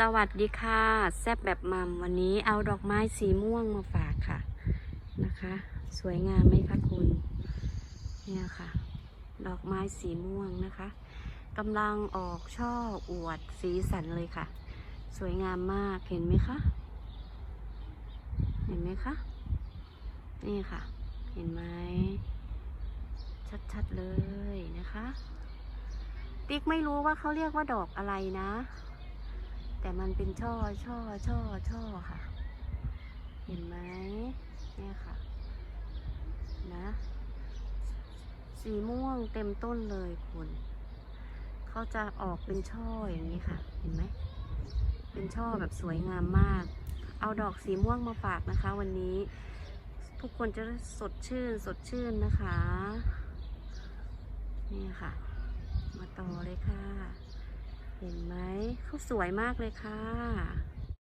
สวัสดีค่ะ แซบแบบมัมวันนี้เอาดอกไม้สีม่วงมาฝากค่ะนะคะ สวยงามไหมคะคุณ เนี่ยค่ะ ดอกไม้สีม่วงนะคะกำลังออกช่ออวดสีสันเลยค่ะ สวยงามมากเห็นไหมคะ เห็นไหมคะ นี่ค่ะ เห็นไหมชัดๆเลยนะคะ ติ๊กไม่รู้ว่าเขาเรียกว่าดอกอะไรนะ แต่มันเป็นช่อช่อช่อช่อค่ะ เห็นไหมเนี่ยค่ะ นะ สีม่วงเต็มต้นเลยคุณเขาจะออกเป็นช่ออย่างนี้ค่ะ เห็นไหม เป็นช่อแบบสวยงามมาก เอาดอกสีม่วงมาฝากนะคะ วันนี้ ทุกคนจะสดชื่นสดชื่นนะคะ นี่ค่ะ มาต่อเลยค่ะ เห็นไหมเขา สวยมากเลยค่ะ